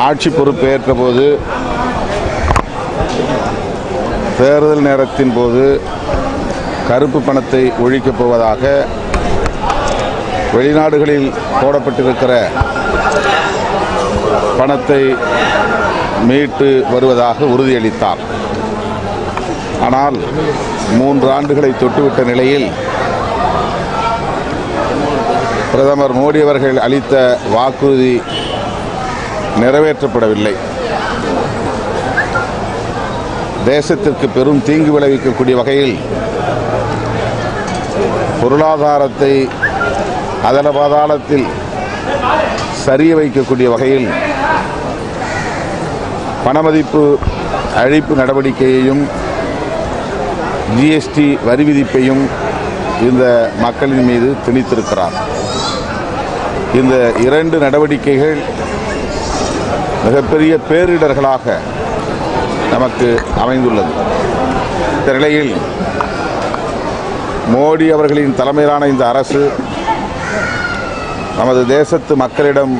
ஆட்சி பொறுப்பேற்ற போது தேர்தல் நேரத்தின் போது கருப்பு பணத்தை ஒழிக்கப் போவதாக வெளிநாடுகளில் போடப்பட்டிருக்கிற பணத்தை மீட்டு வருவதாக உறுதியளித்தார். ஆனால் மூன்று ஆண்டுகளை தொட்டுவிட்ட நிலையில் பிரதமர் மோடி அவர்கள் அளித்த வாக்குறுதி நிறைவேற்றப்படவில்லை. தேசத்திற்கு பெரும் தீங்கு விளைவிக்கக்கூடிய வகையில் பொருளாதாரத்தை அதல பாதாளத்தில் சரிய வைக்கக்கூடிய வகையில் பணமதிப்பு அழிப்பு நடவடிக்கையையும் ஜிஎஸ்டி வரி விதிப்பையும் இந்த மக்களின் மீது திணித்திருக்கிறார். இந்த இரண்டு நடவடிக்கைகள் மிகப்பெரிய பேரிடர்களாக நமக்கு அமைந்துள்ளது. இந்த நிலையில் மோடி அவர்களின் தலைமையிலான இந்த அரசு நமது தேசத்து மக்களிடம்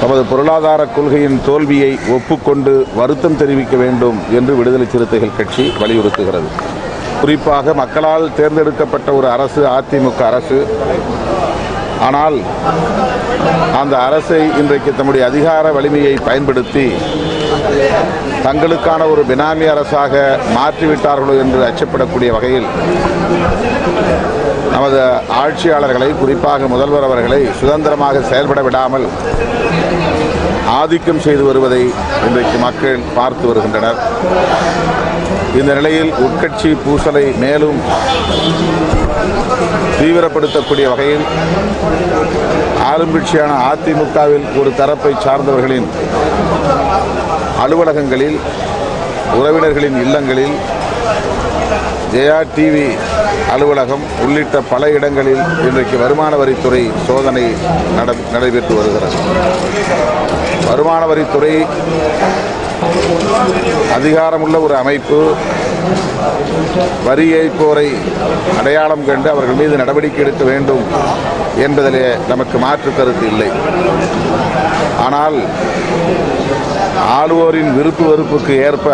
தமது பொருளாதார கொள்கையின் தோல்வியை ஒப்புக்கொண்டு வருத்தம் தெரிவிக்க வேண்டும் என்று விடுதலை சிறுத்தைகள் கட்சி வலியுறுத்துகிறது. குறிப்பாக மக்களால் தேர்ந்தெடுக்கப்பட்ட ஒரு அரசு அதிமுக அரசு ஆனால் அந்த அரசை இன்றைக்கு தம்முடைய அதிகார வலிமையை பயன்படுத்தி தங்களுக்கான ஒரு பினாமி அரசாக மாற்றிவிட்டார்களோ என்று அச்சப்படக்கூடிய வகையில் நமது ஆட்சியாளர்களை குறிப்பாக முதல்வர் அவர்களை சுதந்திரமாக செயல்பட விடாமல் ஆதிக்கம் செய்து வருவதை இன்றைக்கு மக்கள் பார்த்து வருகின்றனர். இந்த நிலையில் உட்கட்சி பூசலை மேலும் தீவிரப்படுத்தக்கூடிய வகையில் ஆளுங்கட்சியான அதிமுகவில் ஒரு தரப்பை சார்ந்தவர்களின் அலுவலகங்களில் உறவினர்களின் இல்லங்களில் ஜெயா டிவி அலுவலகம் உள்ளிட்ட பல இடங்களில் இன்றைக்கு வருமான வரித்துறை சோதனை நட நடைபெற்று வருகிறது. வருமான வரித்துறை அதிகாரமுள்ள ஒரு அமைப்பு வரி ஏய்ப்போரை அடையாளம் கண்டு அவர்கள் மீது நடவடிக்கை எடுக்க வேண்டும் என்பதிலே நமக்கு மாற்று கருத்து இல்லை. ஆனால் ஆளுவோரின் விருப்பு வெறுப்புக்கு ஏற்ப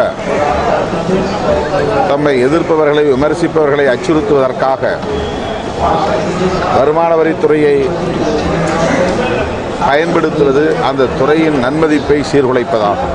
தம்மை எதிர்ப்பவர்களை விமர்சிப்பவர்களை அச்சுறுத்துவதற்காக வருமான வரித்துறையை பயன்படுத்துவது அந்த துறையின் நன்மதிப்பை சீர்குலைப்பதாகும்.